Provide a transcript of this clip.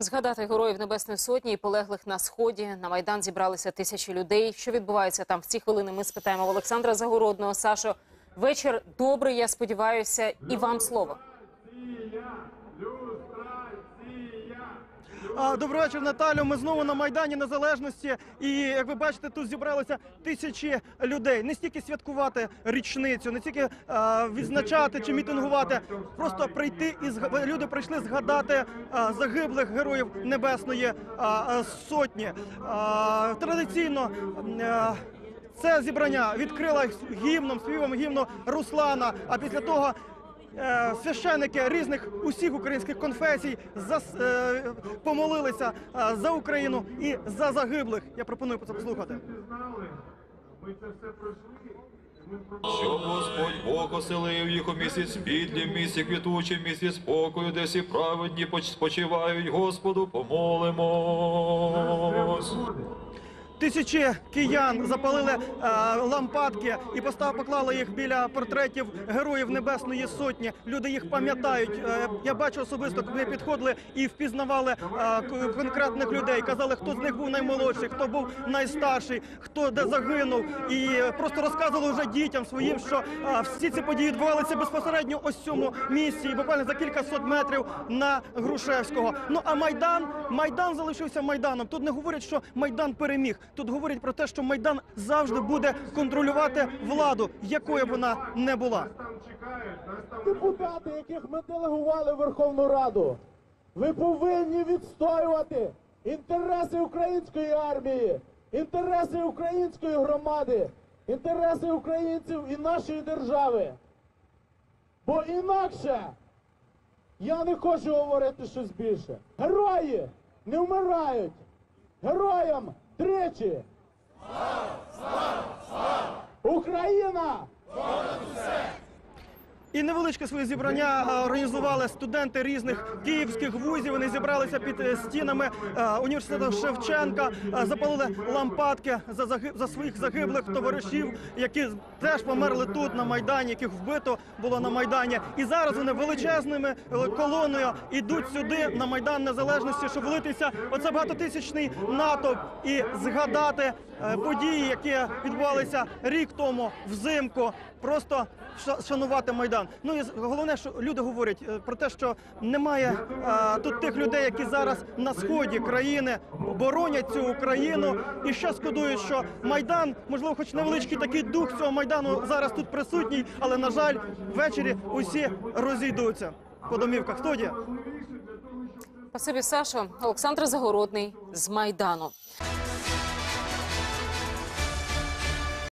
Згадати героїв Небесної Сотні і полеглих на сході. На майдан зібралися тисячі людей. Що відбувається там в ці хвилини? Ми спитаємо в Олександра Загородного. Сашо, вечір добрий. Я сподіваюся, і вам слово. Добрий вечір, Наталю. Ми знову на Майдані Незалежності. І як ви бачите, тут зібралися тисячі людей. Не стільки святкувати річницю, не стільки а, відзначати чи мітингувати, просто прийти і зга- люди прийшли згадати а, загиблих героїв Небесної а, сотні. А, традиційно. а, це зібрання відкрила гімном, співом гімну Руслана. А після того е, священники різних усіх українських конфесій зас- е, помолилися е, за Україну і за загиблих. Я пропоную це послухати. Щоб Господь Бог оселив їх у місці спідлі, місці квітучі, місці спокою, де всі праведні поч- спочивають. Господу помолимось. Тисячі киян запалили е, лампадки і постав поклали їх біля портретів героїв Небесної Сотні. Люди їх пам'ятають. Е, я бачу особисто, коли підходили і впізнавали е, конкретних людей. Казали, хто з них був наймолодший, хто був найстарший, хто де загинув, і просто розказували вже дітям своїм, що е, всі ці події відбувалися безпосередньо ось цьому місці, буквально за кілька сот метрів на Грушевського. Ну а майдан, майдан залишився майданом. Тут не говорять, що майдан переміг. Тут говорять про те, що майдан завжди буде контролювати владу, якою вона не була. депутати, яких ми делегували в Верховну Раду, ви повинні відстоювати інтереси української армії, інтереси української громади, інтереси українців і нашої держави. Бо інакше я не хочу говорити щось більше. Герої не вмирають. Героям тричі. Україна! І невеличке своє зібрання організували студенти різних київських вузів. Вони зібралися під е, стінами е, університету Шевченка, е, запалили лампадки за заги- за своїх загиблих товаришів, які теж померли тут на майдані, яких вбито було на майдані. І зараз вони величезними колоною йдуть сюди на майдан незалежності, щоб влитися. Оце багатотисячний натовп і згадати події, які відбувалися рік тому взимку. Просто ша- шанувати майдан. Ну і головне, що люди говорять е, про те, що немає е, тут тих людей, які зараз на сході країни боронять цю Україну, і ще шкодують, що майдан, можливо, хоч невеличкий такий дух цього майдану зараз тут присутній, але на жаль, ввечері усі розійдуться по домівках. Студія. Спасибі, Сашо. Олександр Загородний з майдану.